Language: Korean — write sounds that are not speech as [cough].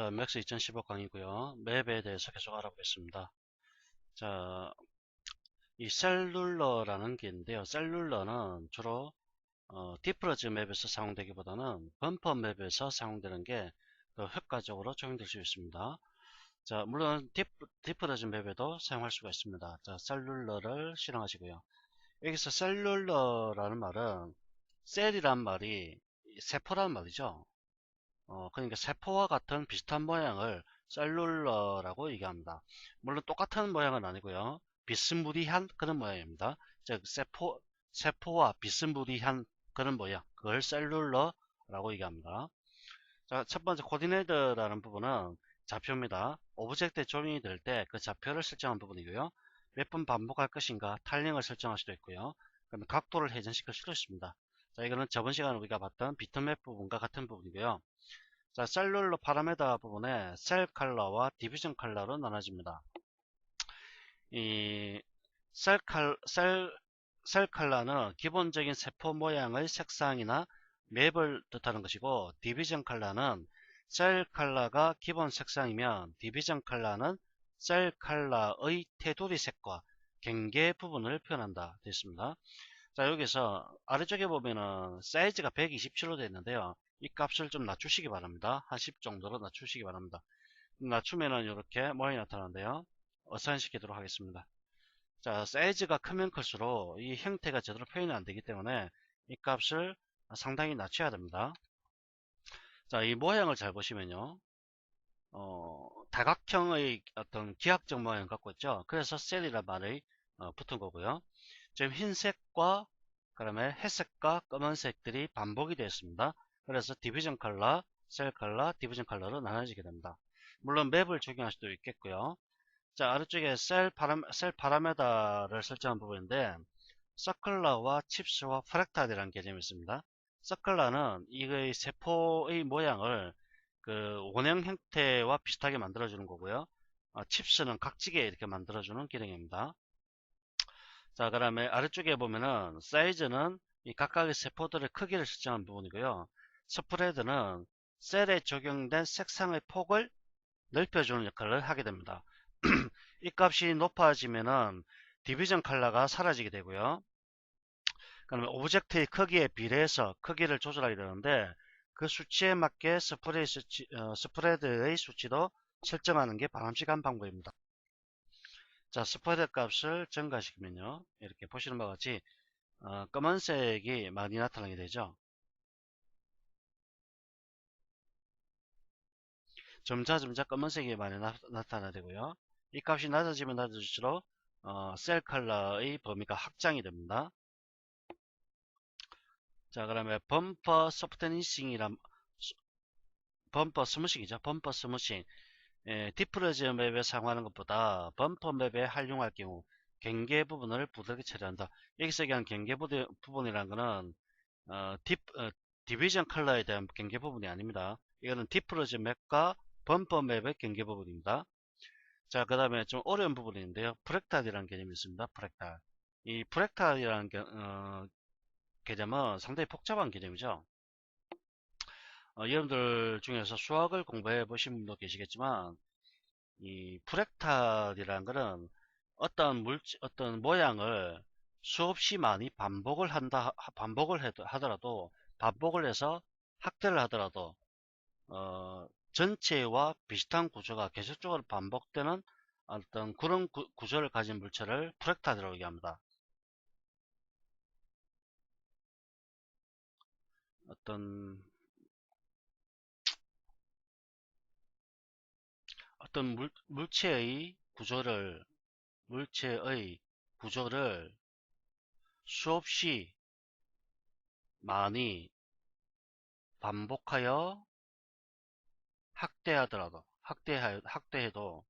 자, 맥스 2015 강의고요. 맵에 대해서 계속 알아보겠습니다. 자, 이 셀룰러라는 게 있는데요. 셀룰러는 주로 어, 디프러즈 맵에서 사용되기보다는 범퍼 맵에서 사용되는 게 더 효과적으로 적용될 수 있습니다. 자, 물론 디프, 디프러즈 맵에도 사용할 수가 있습니다. 자, 셀룰러를 실행하시고요. 여기서 셀룰러라는 말은 셀이란 말이 세포란 말이죠. 어, 그러니까 세포와 같은 비슷한 모양을 셀룰러라고 얘기합니다. 물론 똑같은 모양은 아니고요. 비스무리한 그런 모양입니다. 즉 세포 세포와 비스무리한 그런 모양 그걸 셀룰러라고 얘기합니다. 자, 첫 번째 코디네이터라는 부분은 좌표입니다. 오브젝트에 조인이 될 때 그 좌표를 설정한 부분이고요. 몇 번 반복할 것인가 타이밍을 설정할 수도 있고요. 그다음에 각도를 회전시킬 수도 있습니다. 자, 이거는 저번 시간에 우리가 봤던 비트맵 부분과 같은 부분이고요. 자, 셀룰러 파라메다 부분에 셀 컬러와 디비전 컬러로 나눠집니다. 이셀 컬, 셀, 셀 컬러는 기본적인 세포 모양의 색상이나 맵을 뜻하는 것이고 디비전 컬러는 셀 컬러가 기본 색상이면 디비전 컬러는 셀 컬러의 테두리 색과 경계 부분을 표현한다 됐습니다. 자 여기서 아래쪽에 보면은 사이즈가 127로 되어 있는데요. 이 값을 좀 낮추시기 바랍니다. 한 10 정도로 낮추시기 바랍니다. 낮추면은 이렇게 모양이 나타나는데요. 어사인 시키도록 하겠습니다. 자, 사이즈가 크면 클수록 이 형태가 제대로 표현이 안 되기 때문에 이 값을 상당히 낮춰야 됩니다. 자, 이 모양을 잘 보시면요. 어, 다각형의 어떤 기하적 모양을 갖고 있죠. 그래서 셀이란 말이 어, 붙은 거고요. 지금 흰색과 그다음에 회색과 검은색들이 반복이 되었습니다. 그래서 디비전 컬러, 셀 컬러, 디비전 컬러로 나눠지게 됩니다. 물론 맵을 적용할 수도 있겠고요. 자 아래쪽에 셀, 파라, 셀 파라메다를 설정한 부분인데 서클러와 칩스와 프랙탈이라는 개념이 있습니다. 서클러는 이의 세포의 모양을 그 원형 형태와 비슷하게 만들어주는 거고요. 어, 칩스는 각지게 이렇게 만들어주는 기능입니다. 자, 그 다음에 아래쪽에 보면은 사이즈는 이 각각의 세포들의 크기를 설정한 부분이고요. 스프레드는 셀에 적용된 색상의 폭을 넓혀주는 역할을 하게 됩니다. [clears throat] 이 값이 높아지면은 디비전 컬러가 사라지게 되고요. 그러면 오브젝트의 크기에 비례해서 크기를 조절하게 되는데 그 수치에 맞게 스프레드 수치, 어, 스프레드의 수치도 설정하는 게 바람직한 방법입니다. 자, 스프레드 값을 증가시키면요. 이렇게 보시는 바와 같이 어, 검은색이 많이 나타나게 되죠. 점차 점차 검은색이 많이 나, 타나 되고요. 이 값이 낮아지면 낮아질수록 어, 셀 컬러의 범위가 확장이 됩니다. 자 그러면 범퍼 소프트니싱이란 범퍼 스무싱이죠. 범퍼 스무싱 예, 디프러즈 맵에 사용하는 것보다 범퍼 맵에 활용할 경우 경계 부분을 부드럽게 처리한다. 여기서 얘기하는 경계 부분이라는 것은 어, 디, 어, 디비전 컬러에 대한 경계 부분이 아닙니다. 이거는 디프러즈 맵과 범퍼 맵의 경계 부분입니다. 자, 그 다음에 좀 어려운 부분인데요. 프랙탈이라는 개념이 있습니다. 프랙탈. 이 프랙탈이라는 개, 어, 개념은 상당히 복잡한 개념이죠. 어, 여러분들 중에서 수학을 공부해 보신 분도 계시겠지만, 이 프랙탈이라는 것은 어떤 물, 어떤 모양을 수없이 많이 반복을 한다, 반복을 하더라도, 반복을 해서 확대를 하더라도, 어, 전체와 비슷한 구조가 계속적으로 반복되는 어떤 그런 구, 조를 가진 물체를 프랙탈이라고 얘기합니다. 어떤 어떤 물, 물체의 구조를 물체의 구조를 수없이 많이 반복하여 학대하더라도 학대하, 학대해도